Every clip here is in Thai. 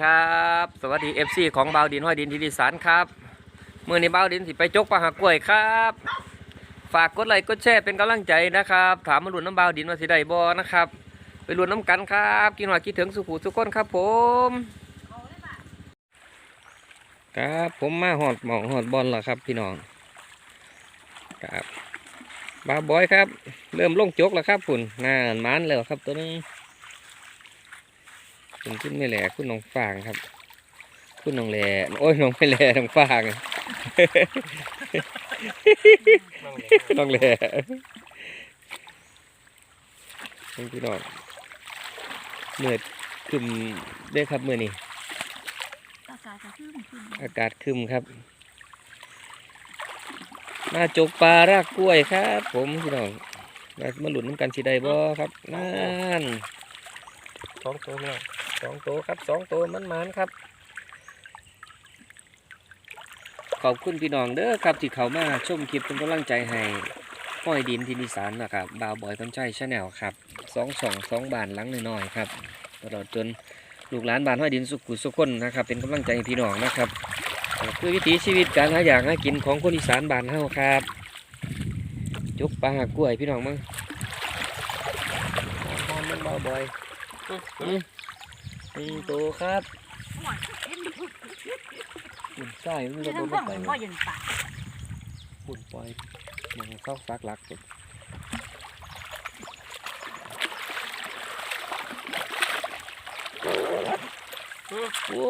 ครับ สวัสดี FC ของบาวดินห้อยดินทิติสารครับมื่อนี้บาวดินสิไปจกปลาหากล้วยครับ ฝากกดไลค์กดแชร์เป็นกำลังใจนะครับ ถามมาลุ้นน้ำบาวดินว่าสิได้บ่นะครับ ไปลุ้นน้ำกันครับ กินหอยคิดถึงสุขุสุขคนครับผมครับผมมาหอดหมองหอดบอลแล้วครับพี่น้องครับบาบอยครับ เริ่มลงจกแล้วครับฝุ่นน่านมันแล้วครับตัวนี้ คุณขึ้นไม่แหล่คุณน้องฟางครับ คุณน้องแหล่โอ้ยน้องไม่แหล่น้องฟางน้องแหล่พี่น้องเมื่อคึมได้ครับเมื่อนี้อากาศจะขึ้นขึ้นอากาศคึมครับมาจกปลารากกล้วยครับ ผมพี่น้องมาหลุนน้ำกันสีใดบ่ครับนั่นสองตัวเนี่ย องตัวครับสองตัวมันมันๆครับ ขอบคุณพี่น้องเด้อครับที่เขามาชมคลิปเป็นกำลังใจให้ห้อยดินทินิสานนะครับบาวบอยต้นชัยชาแนลครับสองสองสองบานหลังน้อยๆครับตลอดจนลูกหลานบ้านห้อยดินสุขุสุขคนนะครับ เป็นกำลังใจให้พี่น้องนะครับนี่คือวิถีชีวิตการหาอย่างหากินของคนอีสานบ้านเฮาครับจุกปลาหากล้วยพี่น้องมั้งมองมันบาวบอย สี่ตัวครับปุ่นใส่มันจะโดนไปปุ่นปล่อยมันเข้าฟักหลักปุ่โอ้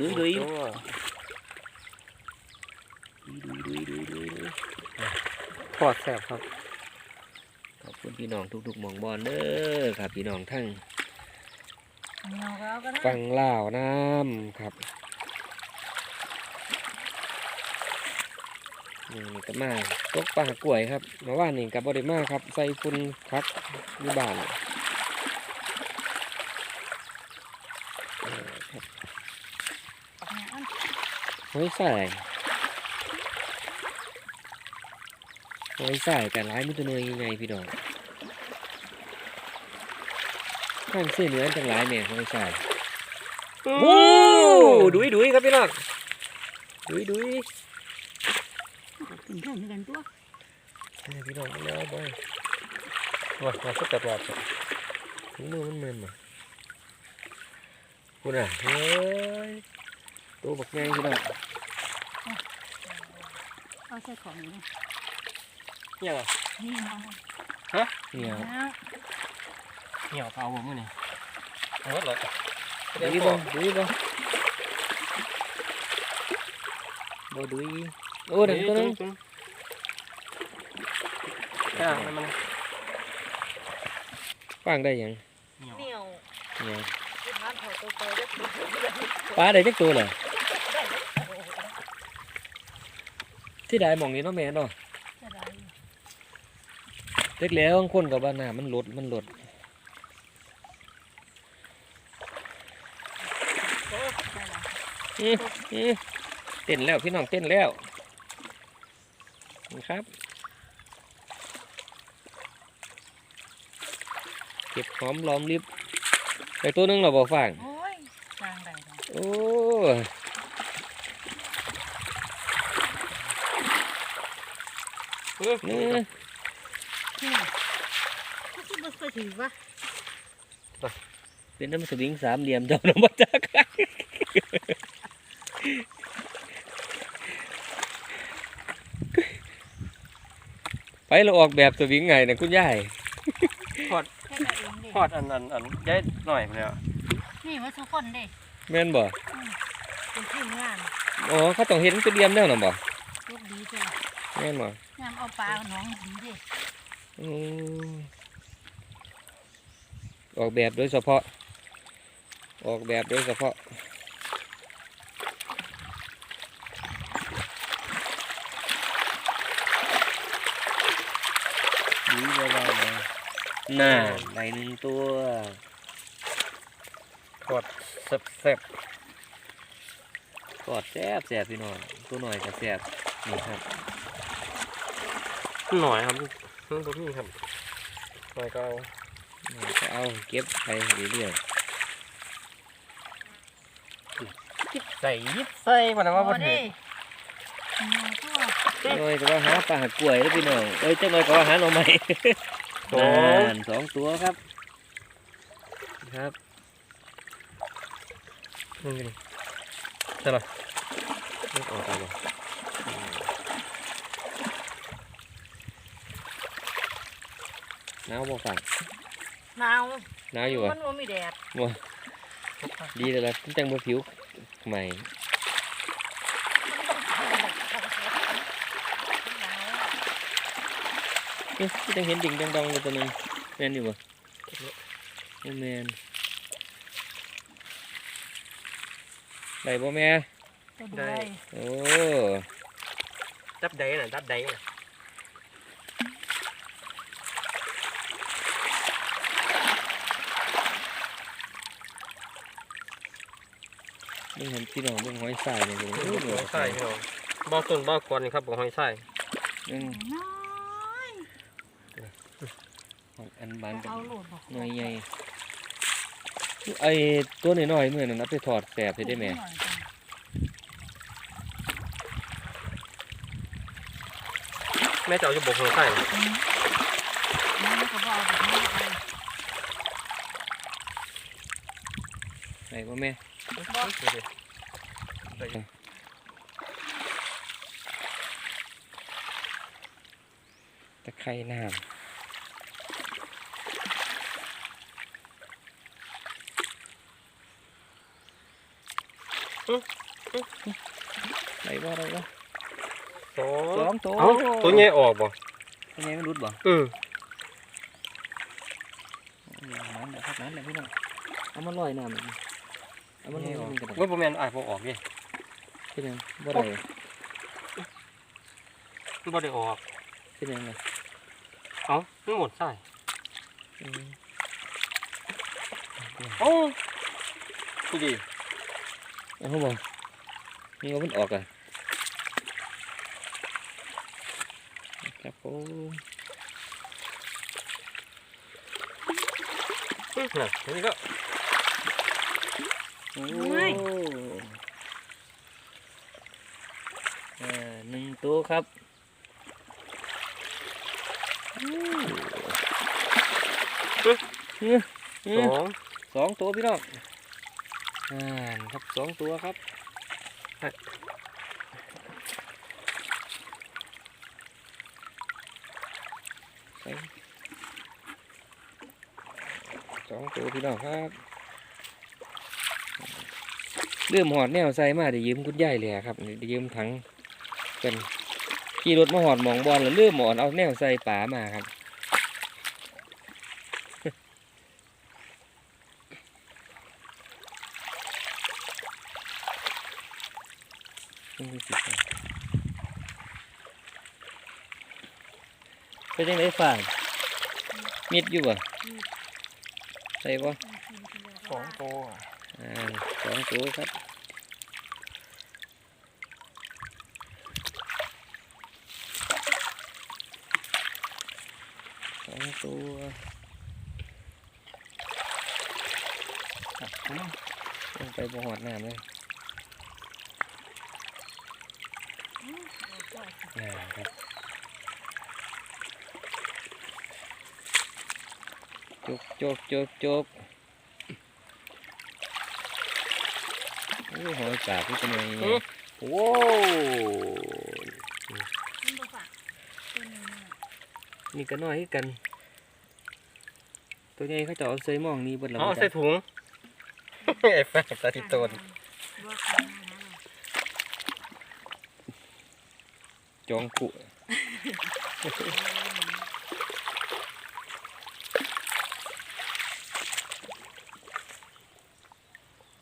ดุยดุดุยดุยพอดแสบครับ ขอบคุณพี่น้องทุกๆมองบอลเด้อครับพี่น้องทั้ง เงาแล้วก็ได้ฟังล่าวน้ำครับนี่นี่ก็มาตกปลากล้วยครับมาว่านี่กับบริมาครับ ใส่ฝุ่นคักอยู่บ้านเออครับเนี่ยมันหอยใส่หอยใส่กันร้ายมุตเนยยังไงพี่น้อง ข้างเสื้อเหนือจังหลายเนี่ยหอยใส่โอ้ดุยดุยครับพี่น้องดุยดุยถึงเท่านี้กันตัวนี่พี่น้องแล้วบอยว่ามาสักจัดวัดถุงมือมันเมินมาคุณอะเฮ้ยตัวบักใหญ่พี่น้องเอาใส่ของนี่เนี่ยเหรอนี่เนาะเนี่ยแล้ว เหี่ยวเผาผมมื้อนี่เอาหมดเลยดุยบ่ดุยบ่บ่ดุยโอ้เดี๋ยวตัวนึงอ่ามันมันฟังได้ยังเหี่ยวเหนียวเนี่ยที่ร้านถอดตัวโตได้ตัวปลาได้จักตัวเหรอที่ได้หมองนี้เนาะแม่เนาะจะได้เล็กแล้วบางคนกับว่าน้ามันลดมันลดอื้ออื้อ เต้นแล้วพี่น้องเต้นแล้วนี่ครับ เก็บหอมล้อมริบไปตัวหนึงเราบอกฟังโอ้ยจางได้เลยโอ้เออนี่เคยถือว่าเป็นน้ำสวิงสามเหลี่ยมเจ้าน้ำมาจากไป เราออกแบบสวิงไงนะคุณยายแค่นั้นเองเด็พอดอันอันอันย้ายหน่อยไปแล้วนี่ว่าทุกคนเด้แม่นบ่เป็นทีมงานอ๋อเขาต้องเห็นเป็นเหลี่ยมแล้วนะบ่ลูกดีจ้ะแม่นบ่ยามเอาปลาหนองดีเด้อืมออกแบบโดยเฉพาะ ออกแบบโดยเฉพาะดีเบาๆนะ น่าได้หนึ่งตัวพอดแสบแสบกอดแซ่บแซ่บพี่น้องตัวหน่อยก็แซ่บนี่ครับหน่อยครับมันตัวนี้ครับหน่อยก็เอาหน่อยก็เอาเก็บไปเรื่อยยิบใส่ยิบใส่มันว่าบ่บ่ถึได้งตัวหน่อยก็ว่าหาปลาหักกล้วยแล้วพี่น้องเอ้ยจังหน่อยก็ว่าหาหน่อไม้ สองนั่นสองตัวครับ ครับนี่นี่ใช่หรอนึกออกไปบ่หนาวบ่ฝั่งหนาวหนาวอยู่อะมันบ่มีแดดดีเลยล่ะจังบ่ผิวใหม่ เอ๊ะจังเห็นดิ่งดองๆอยู่ตัวหนึงแม่นอยู่บ่บ่แม่นได้บ่แม่ได้ โอ้จับได้น่ะจับได้น่ะนี่เห็นพี่น้องเบิ่งหอยสายนี่เลยหอยไส้พี่น้องบ่ต้นบ่กวนนี่ครับบ่หอยไส้อืมน้อย อั นบานกันเอาโหลดบ่หน่อยใหญ่ไอ้ตัวน้อยๆมื้อนั้นเอาไปทอดแสบให้ได้แม่แม่จะเอาอยู่บ่หอยไส้มันก็บ่เอาแบบนี้เอาไหนบ่แม่บ่ตะไคร่น้ำ ไหนบ่ไหนบ่สอสองงตัวเอ้าตัวใหญ่ออกบ่ตัวใหญ่มันรุดบ่อือนั่นแหละครับนั่นแหละพี่น้องเอามาลอยน้ำอีกนี่เอามาลอยน้ำกันว่าบ่แม่นอ้ายบ่ออกนี่เป็นยังบ่ได้มันบ่ได้ออกเป็นยังไงเอ้ามันหมดไส้อืมโอ้พี่ดีเอาเขาบอก นี่ว่ามันออกอะครับผมอื้อน่ะนี่ก็โอ้เอ่อหนึ่งตัวครับอู้เอ้ยสองสองตัวพี่น้องอ่านครับสองตัวครับไป สองตัวพี่น้องครับเริ่มหอดแนวใส่มาได้ยืมคุณยายเลยอะครับได้ยืมถังเป็นขี่รถมาหอดหมองบอลแล้วเริ่มหอนเอาแนวใส่ป่ามาครับ เป็นยังไงฝ่ายมิดอยู่บ่ใส่บ่สองตัวอ่าสองตัวครับสองตัวลงไปบ่หอดน้ำเลยอ่าครับ จกจกจกจกโอ้ยหอยปากที่เป็นไงเนี่ยโว้วมันบ่ฝากตัวนี้น่ะนี่ก็น้อยคือกัน ตัวใหญ่เขาจะเอาใส่หมองนี้บนหลังเอาจ้ะใส่ถุงไอ้แฟนตาที่ต้นบ่ขนาดนั้นน่ะจองกุ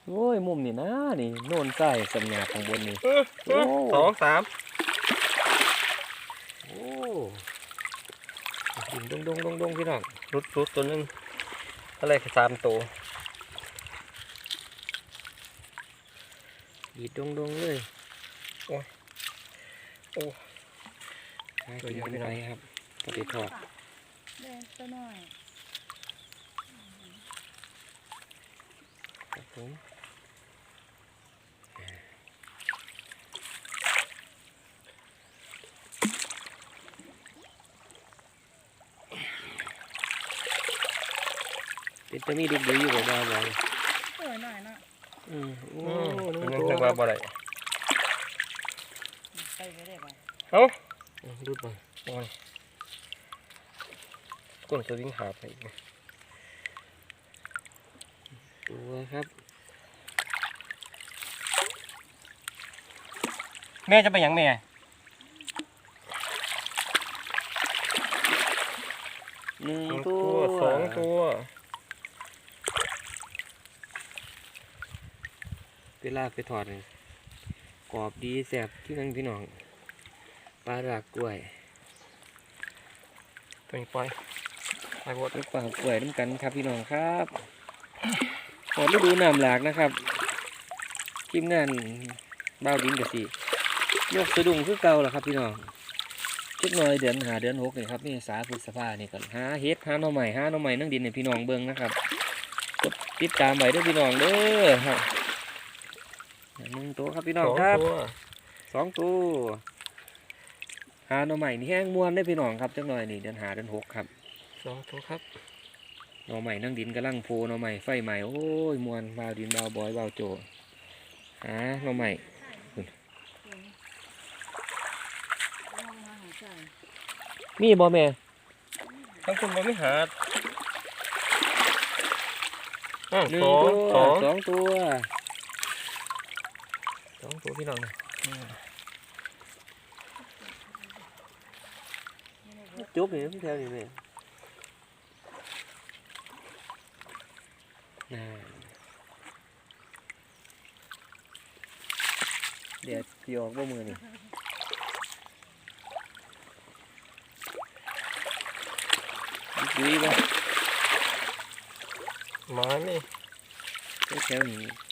โอ้ยมุมนี่นะนี่โน่นใต้สัญญาข้างบนนี่อื้ออื้อโอ้สองสามโอ้ดิ่งดงดงดงดงพี่น้องรุดรุดตัวหนึงอะไรคือสามตัวดีดดงดงเลยโอ้ยโอ้หากินกันไปครับปฏิทอดเด้ตัวน้อยครับผม จะมีดุกดุยอยู่บ่บ่าวบอยเออหน่อยเนาะอืมโอ้อืมหเป็นนึ่งยังตัวไงว่าบ่ได้ไปไปได้ป่ะเอ้าดูดบ่โอ้ยก้นสวิงขาไปอีกตัวครับ แม่จะไปหยังแม่หนึ่งหนึ่งตัตัววสองตัว ไปลากไปถอดเลยกรอบดีแสบที่นั่งพี่น้องปลารากกล้วยไปปล่อยไปบดลูกปลากล้วยน้ำกันครับพี่น้องครับหมดฤดูน้ำหลากนะครับทีมงานบ้าวดินกับสิยกสะดุ้งคือเก่าล่ะครับพี่น้องจุดหน่อยเดือนหาเดือนหกนี่ครับนี่สาพฤษภานี่ก่อนหาเฮ็ดหาหน่อใหม่หาหน่อใหม่นั่งดินในพี่น้องเบิ่งนะครับกดติดตามไว้เด้วยพี่น้องเด้อครับ หนึ่งตัวครับพี่น้องสองครับตัวสองตัวหาหน่อใหม่นี่แห้งม้วนได้อพี่น้องครับจังหน่อยนี่เดือนหาเดือนหกครับสองตัวครับหน่อใหม่นั่งดินกำลังโพหน่อใหม่ไฟใหม่โอ้ยมวนบาวดินบาวบอยบาวโจหาหน่อใหม่ลองมาหาใจมีบ่แม่ทั้งคุณบ่มีหาดอ้าวหนึ่งสองตัวสองสองตัวส องตัวพี่น้องนะจุ๊บนี่พี่แถวนี่แม่น่าเดี๋ยวพี่ออกบ่มือนี่ดุยบ่มานี่แถวนี้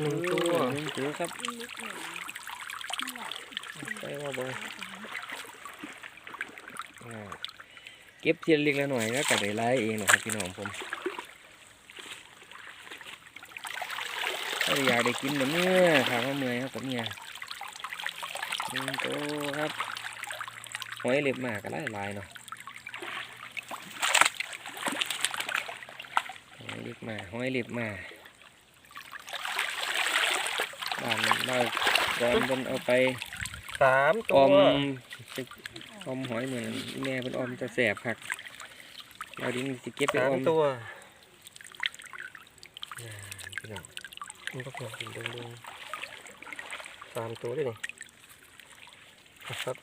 หนึ่งตัวหนึ่งตัวครับนิดหนึ่งนั่นแหละไปว่าบ่อ่าเก็บเทียนเล็กละหน่อยแล้วก็ได้ไล่เองนะครับพี่น้องผมถ้าอยากได้กินแบบเมื่อขาข้าเมื่อยครับกับเมียหนึ่งตัวครับหอยเล็บมากก็ไล่ลายๆเนาะหอยเล็บมาหอยเล็บมา บ้านเราก่อนเป็นเอาไปสามอตัวอมจะออมหอยเหมือนแม่เป็นออมจะแสบผักเราดิ้งสิเก็บไปสาอมอมตัวพี่น้องมันก็เกิดเป็นดงๆสามตัวเลยนี่ครับ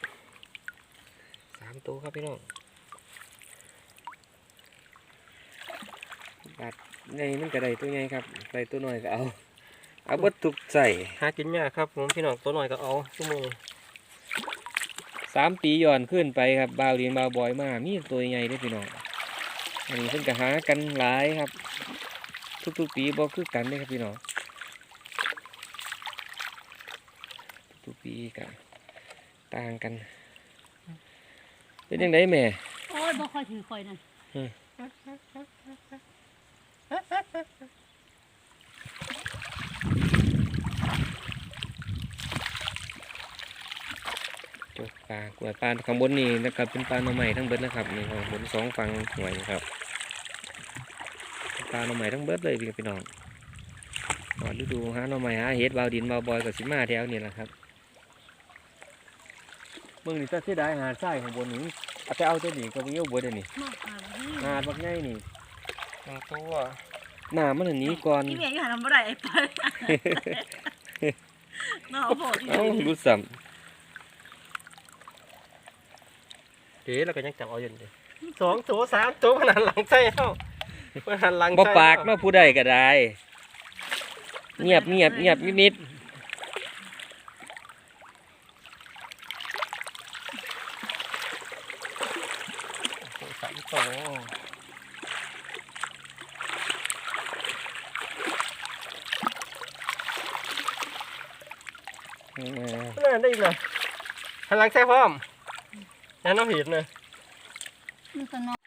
สามตัวครับพี่น้องบาดในมันก็ได้ตัวใหญ่ครับใส่ตัวน้อยก็เอา เอาเบดทุกใส่หากินยากครับผมพี่น้องตัวหน่อยก็เอาชั่วโมงสามปีย้อนขึ้นไปครับบาวเรียนบาวบอยมามีตัวใหญ่เด้วยพี่น้องอันนี้เพิ่นก็หากันหลายครับ ทุกๆปีบ่คือกันเด้ครับพี่น้องทุกๆปีก็ต่างกัน เป็นยังไงแม่โอ้ยบ่ค่อยถือค่อยนั่น ปลากล้วยปลาข้างบนนี่นะครับเป็นปลาหน่อไม้ทั้งเบิดนะครับนี่ข้างบนสองฝั่งหน่วยนะครับปลาหน่อไม้ทั้งเบิดเลยพี่พี่น้องหอดฤดูหาหน่อไม้หาเห็ดบาวดินบาวบอยกับสิมาแถวนี่แหละครับเมืองนี่ถ้าเสียดายหาดทรายข้างบนนี้เอาไปเอาตัวนี้ก็มีเอาบดอันนี้มากหาแล้วนี่หาดบักง่ายนี่หนึ่งตัวหน้ามันอันนี้ก่อนอีเมียอยู่หาทำบ่ได้ไอ้ไปเนาะโหดเอ้ารู้สัม เดี๋ยวเราก็ยังจับเอาอยู่เลยสองตัวสามตัวมันหันหลังใส่เอ้ามันหันหลังบ่ใส่ปากมาผู้ใดก็ได้ เงียบเงียบเงียบนิดสามตัวๆเออ น่าได้อีกเลยหันหลังใส่พร้อม นั่นน้องเห็นเลยมันก็นอน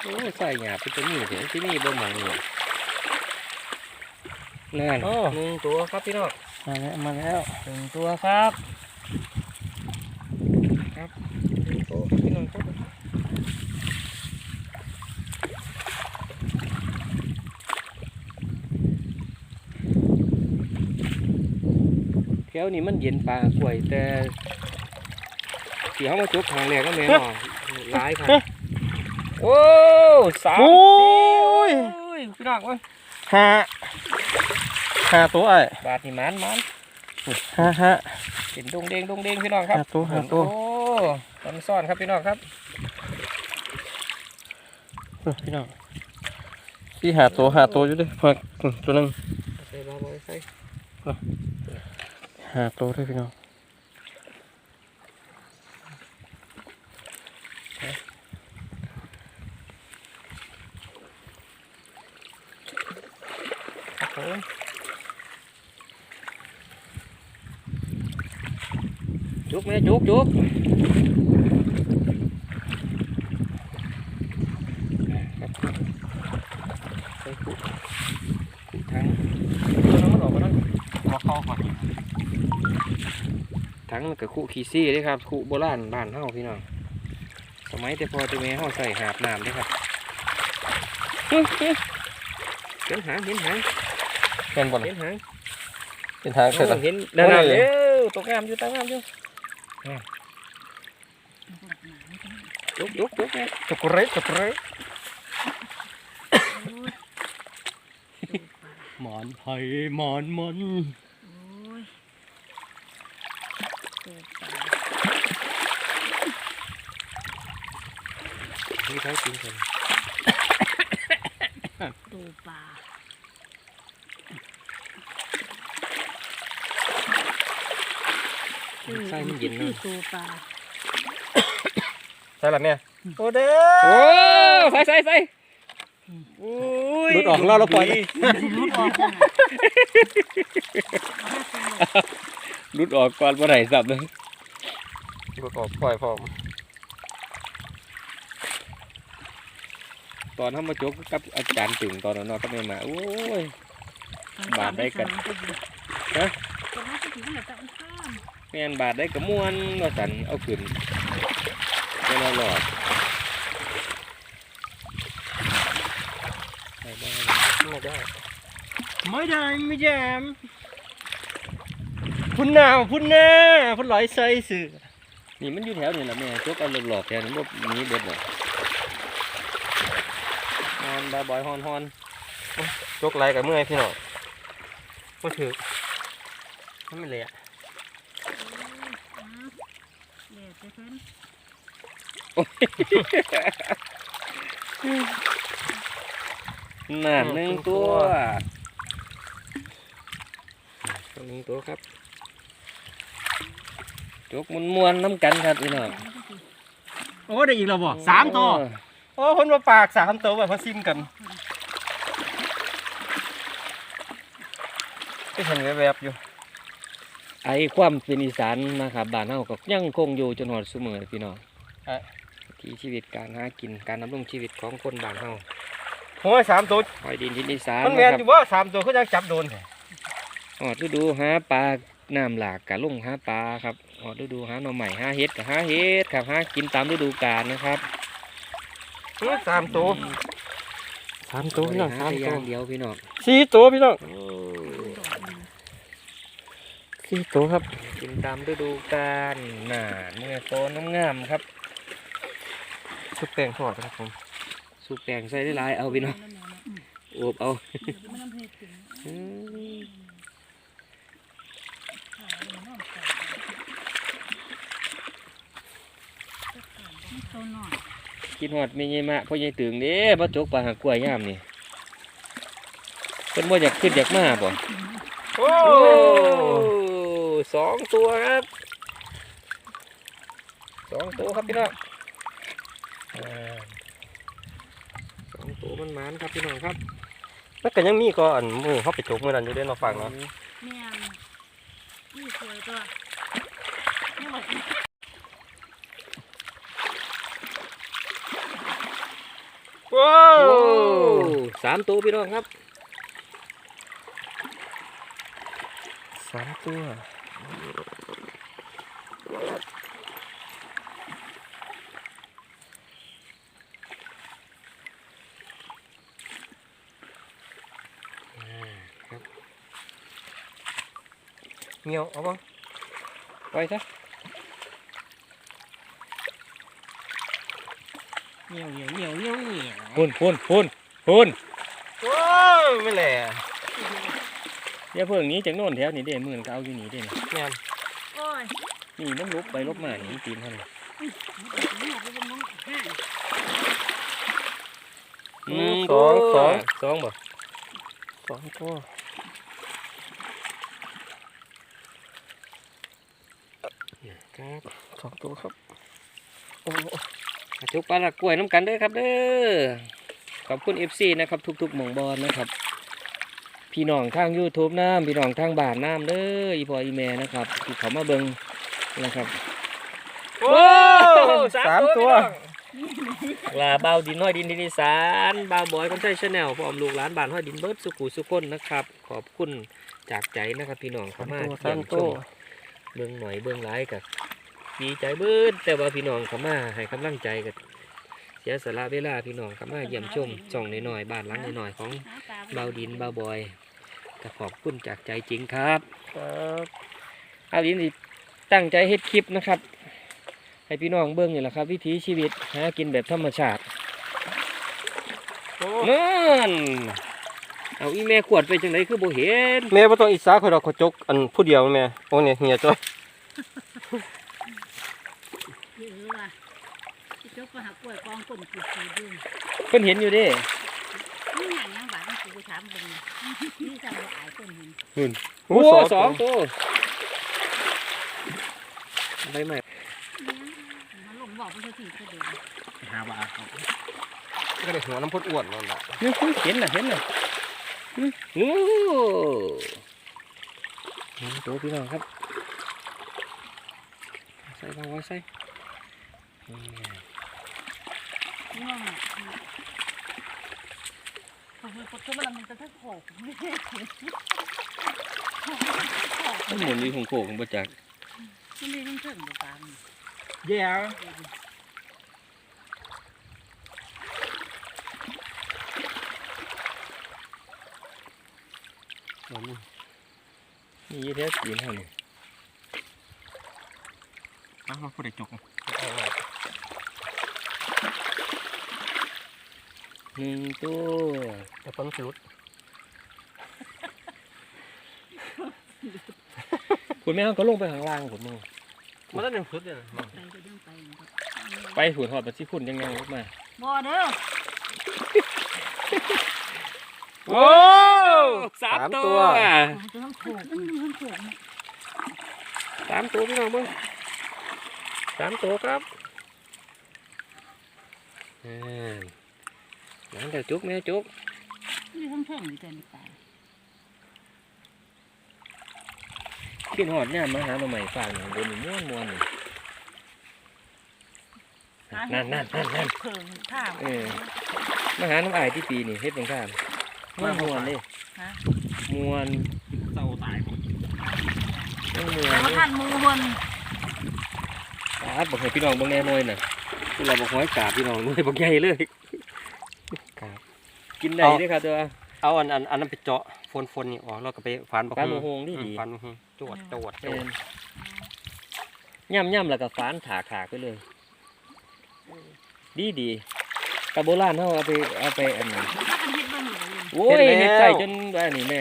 โอ้ยใส่หยาบเป็นตัวนี้เดี๋ยวที่นี่บ่หมองนี่นั่นโอ้หนึ่งตัวครับพี่น้องมาแล้วมาแล้วหนึ่งตัวครับครับหนึ่งตัวครับพี่น้องครับแถ วนี้มันเย็นปลากล้วยแต่ที่เขามาจุกทางแรกก็แม่นบ่หลายครับโอ้สามโอ้ยโอ้ยพี่น้องเว้ยห้าห้าตัวไอ้บาทนี่มันมันห้าห้าเป็นดงเด้งดงเด้งพี่น้องครับหาตัวหาตัว โอ้ตอนซ่อนครับพี่น้องครับเออพี่น้องพี่หาตัวหาตัวอยู่เดิพักตัวหนึงใส่บาบอยใส่ หาตัวด้วยพี่น้องจุกไหมจุกจุกครับใส่กุกุทั้ง ตัวนั้นมันออกมาแล้วมาเข้าก่อน ทั้งกับคุขี้ซี่เด้ครับคุโบราณบ้านเฮาพี่น้องสมัยแต่พอแต่แม่เฮาใส่หาบน้ำเด้ครับเฮ้ยเฮ้ยเห็นหางเห็นหางเป็นบอลเห็นหางเป็นทางเสร็จโอ้แล้วเห็นนั่นน่ะโอ้ยเร็วตกงามอยู่ตกงามอยู่จุกจุกจุกไงตะกุเรตะกุเรหมอนไผ่หมอนมัน โอ้ยตัวปลา มีใช้กินคนตัวปลาใส่มันเย็นคือเนาะตัวปลาใช่ละแม่โอ้เด้โอ้อใส่ใส่ใส่โอ้ยหลุดออกแล้วเราปล่อยรุดออกกันน่ะหลุดออกก่อนบ่ได้สับเลยประกอบปล่อยพร้อม ตอนทำมาจกกับอาจารย์ตึงตอนนั้นเนาะก็ไม่มาโอ้ย บาดได้กันฮะตอนะเมแม่นบาดได้กระมวนว่าสันเอาขึ้นเวลาหลอดใส่บ้ไม่ได้ไม่ได้ไม่แยมพุ่นหนาวพุ่นหน้าพุ่นไหลใส่เสือนี่มันอยู่แถวนี่แหละแม่จกเอาหลอกแถวนี้บ่หนีเบิดหรอ อนบาบอยฮอนฮอนยกไหลกับเมื่อยพี่น้องก็ถือมันไม่เละเดี๋ยวจะขึ้นน่าหนึ่งตัวตัวหนึ่งตัวครับจกมวนๆน้ำกันครับพี่น้องโอ้ได้อีกแล้วบ่สามตัวโอ้คนมาปากสามตัวแบบมาซิมกันก็เห็นแวบๆอยู่ ไอ้ความเป็นอีสานนะครับบ้านเฮาก็ยังคงอยู่จนหอดเสมอพี่น้องเอ๊ะที่ชีวิตการหากินการดำรงชีวิตของคนบ้านเฮาโอ้ยสามตัวหอยดินทินอีสานมันนะแม่นครับอยู่ว่าสามตัวเขายังจับโดนแท้หอดฤดูหาปลาน้ำหลากกะลงหาปลาครับหอดฤดูหาหน่อใหม่หาเห็ดกะหาเห็ดครับหากินตามฤดูกาลนะครับเออ สามตัวสามตัวพี่น้องหาสามแต่อตัวย่างเดียวพี่น้องสี่ตัวพี่น้องโอ้สี่ตัวครับ กินตามฤดูกาลหนาเนื้อโตงามๆครับชุบแป้งทอดครับผมสูบแป้งใส่ได้หลายเอาพี่น้องโอบเอามันน้ำเผ็ดถึงอืมตัวหน่อย กินหอดมีเยมะพ่อใหญ่ตึงเด้บ่จกปลาหากล้วยยามนี่เพิ่นบ่อยากขึ้นอยากมาบ่โอ้โอ้สองตัวครับสองตัวครับพี่น้องอ่าสองตัวมันหมานครับพี่น้องครับแล้วก็ยังมีก็อันมือเขาไปจกมือนั้นอยู่เด่นมาฟังเนาะแม่งนี่สวยตัวนี่หมด ว้าโอ้วสามตัวพี่น้องครับสามตัวอ่าครับเงียวเอาบ้างไปซะ เหนียวเหนียวเหนียวเหนียวเหนียวพุ่นพุ่นพุ่นพุ่นโอ้ยไม่แหล่อย่าเพิ่งหนี้จากโน่นแถวนี้เด้มื่นก็เอาอยู่นี่เด้นี่งานโอ้ยนี่มันลุกไปลุกมานี่ตีนเท่านั้นเหนียวไปบนน้องห้าหนึ่งสองสองสองบ่สองตัวครับสองตัวครับโอ้ จุกปลาละกล้วยน้ำกันเด้อครับเด้อขอบคุณ FC นะครับ ทุกๆหม่องบอลนะครับ พี่น้องทาง YouTube น้ำพี่น้องทางบ้านน้ำเด้ออีพออีแม่นะครับที่เขามาเบิ่งนะครับโอ้สามตัวลาเบาดินน้อยดินดินอีสานบาวบอยคนใช้ชาแนลพร้อมลูกหลานบ้านห้อยดินเบิร์ดสุขุสุคนนะครับ ขอบคุณจากใจนะครับ พี่น้องเข้ามาสามเยี่ยมชตัวมเบิ่งหน่อยเบิ่งหลายกับ ดีใจเบิดแต่ว่าพี่น้องเข้ามาให้กำลังใจกับเสียสละเวลาพี่น้องเข้ามาเยี่ยมชมจ่องน้อยๆบ้านหลังน้อยๆของเบาดินเบาบอยก็ขอบคุณจากใจจริงครับครับเอาดินสิตั้งใจเฮ็ดคลิปนะครับ ให้พี่น้องเบิ่งนี่แหละครับ วิถีชีวิตหากินแบบธรรมชาติโอ้นั่นเอาอีแม่ขวดไปจังไดคือบ่เห็นแม่บ่ต้องอิสาข่อยดอกข่อยจกอันผู้เดียวแม่โอ้เนี่ยเหียจ้อยเยอะ ว่ะที่จกไปหากล้วยกองก้นกี่ปีดึงเพิ่นเห็นอยู่เด้นี่อย่างยังบาดนี่กูถามเบิ่งนี่จะมาอายคนเห็นหุ่นโอ้โอ้สสอองงตัวตัวใบใหม่มันลงบอกไปเท่าที่ก็เดินหาว่าก็ได้หัวน้ำพดอ้วนนั่นแหละนี่เห็นน่ะเห็นน่ะอื้อโอ้หนึ่งตัวพี่น้องครับ ใส่บ่าวใส่นี่ ง่วงอะโอ้โหคนก็มันมันจะทั้งโขกไม่ได้มันหมุนอยู่ของโขกของบ่จักมันเลยต้องเชิงดูกันแย่นี่ยี่แท้กินเท่านี้อ้าวผู้ใดจก หนึ่งตัวแต่ต้นสุด คุณแม่เขาก็ลงไปข้างล่างผมมึงมันต้องเป็นสุดเลยไปก็ยังไปไปหูทอดไปที่คุณยังไงลงมาบ่เด้อโอ้สามตัว มันจะต้องโขกมันต้องโขกสามตัวพี่น้องมึง สามตัวครับอ่าหลังจากจุกแม่จุกนี่ต้องเชิงอยู่แต่ไม่ตายขึ้นหอดเนี่ยมาหาหน่อใหม่ฝากหนึ่งบนหนึ่งม้วนม้วนนี่นั่นนั่นนั่นนั่นเพิ่งข้าวเออมาหาน้ำอายที่ปีนี่เฮ็ดเป็นข้ามม้วนม้วนเลยฮะม้วนเศร้าตายม้วนม้วนแล้วเลยท่านมือบน ครับบอกให้พี่น้องเบางแน่หน่อยน่ะคือเราบอกห้อยกาบพี่น้องหน่อยบอกใหญ่เลยกาบกินได้เด้อครับตัวเอาอันอันอันนั้นไปเจาะฟนฟนนี่ออกแล้วก็ไปฟันบักฟันโมโหงดีดีฟันบักฮงจวดจวดจเอ็วดนย่ำย่ำแล้วก็ฟานถาขาไปเลย ดีดีกระโบราณเขาเอาไปเอาไปอันนั้นถ้ากันเฮ็ดเบิ่งอยู่เลยโอ้ยเฮ็ดใส่จนว่านี่แม่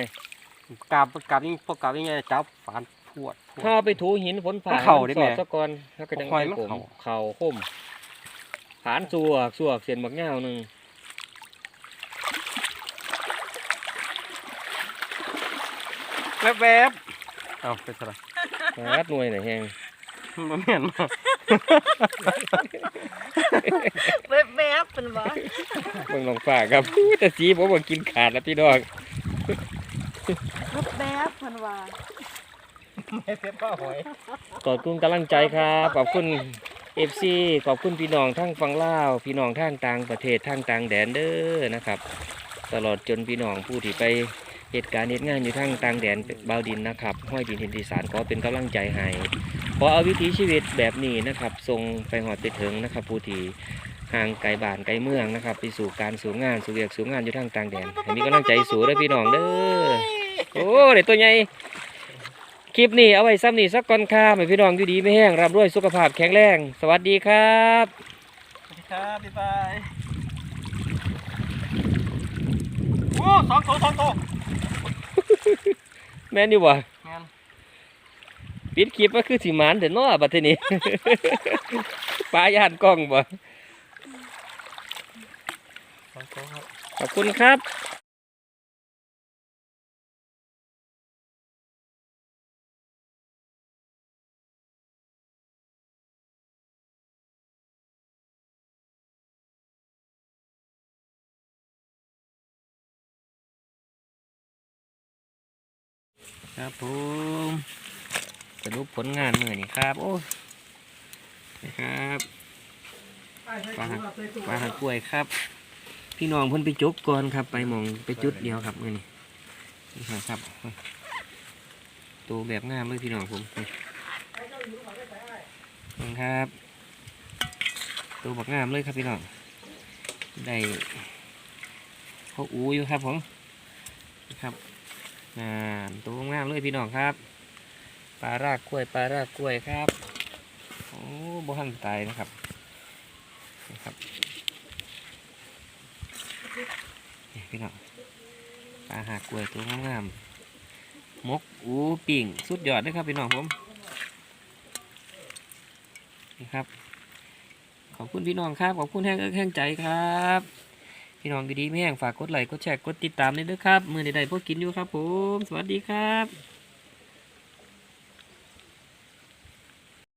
กาบกาบยิ่งพวกกาบยิ่งไงจับฟันพ วดพวด ถ้าเอาไปถูหินฝนผ่ามันเข้าได้สไหมอดซะก่อนแล้วก็จังคอยไปมันผมเข้าเข่าคมผานสวกสวกเสียนบักเงาวหนึ่งแวบแวบเอาไปสละรัดหน่วยไหนแหงมันเหม็นมากแวบแวบเป็นบ่เบิ่งลองฝากครับอู้แต่สีผมว่ากินขาดแล้วพี่น้อง แวบแวบเพิ่นว่า ไม่เสียป้าหอยขอบคุณกำลังใจครับขอบคุณเอฟซีขอบคุณพี่น้องทั้งฝั่งลาวพี่น้องทางต่างประเทศทางต่างแดนเด้อนะครับ ตลอดจนพี่น้องผู้ที่ไปเหตุการณ์เหตุงานอยู่ทางต่างแดนบาวดินนะครับห้อยดินทินอีสานขอเป็นกำลังใจให้ขอเอาวิถีชีวิตแบบนี้นะครับส่งไปหอดไปถึงนะครับ ผู้ที่ห่างไกลบ้านไกลเมืองนะครับ ไปสู่การสู่งานสู่เวียกสู่งานอยู่ทางต่างแดนให้มีกำลังใจสู่ด้อพี่น้องเด้อโอ้เด็ดตัวใหญ่ คลิปนี้เอาไว้ซ้ำนี่สักก่อนค่ะให้พี่น้องอยู่ดีไม่แห้งร่ำรวยสุขภาพแข็งแรง สวัสดีครับสวัสดีครับบ๊ายบายโอ้สองตัวสองตัวแม่นอยู่บ่งานปิดคลิปก็คือสิหมานเดี๋ยวน้อบัดทีนี้ ปลาย่านกล้องบ่สองตัวครับขอบคุณครับ ครับผมสรุปผลงานมือนี่ครับ โอ้ยนะครับปลาหักปลาหักกล้วยครับ พี่น้องเพิ่นไปจุกก่อนครับ ไปมองไปจุดเดียวครับมือนี่นี่ครับตัวแบบงามเลยพี่น้องผมนี่ครับ ตัวแบบงามเลยครับพี่น้องได้เขาอูอยู่ครับผมนะครับ งาตัวงามเลยพี่น้องครับปลารากกล้วยปลารากกล้วยครับโอ้บ่หันตายนะครับนี่ครับพี่น้องปลาหากกล้วยตัวงามมกอูปิ่งสุดยอดเลยครับพี่น้องผมนี่ครับขอบคุณพี่น้องครับขอบคุณแห้งแห้งใจครับ พี่น้องดีๆไม่แห้งฝากกดไลค์กดแชร์กดติดตามด้วยครับ มือใดๆพวกกินอยู่ครับผม สวัสดีครับ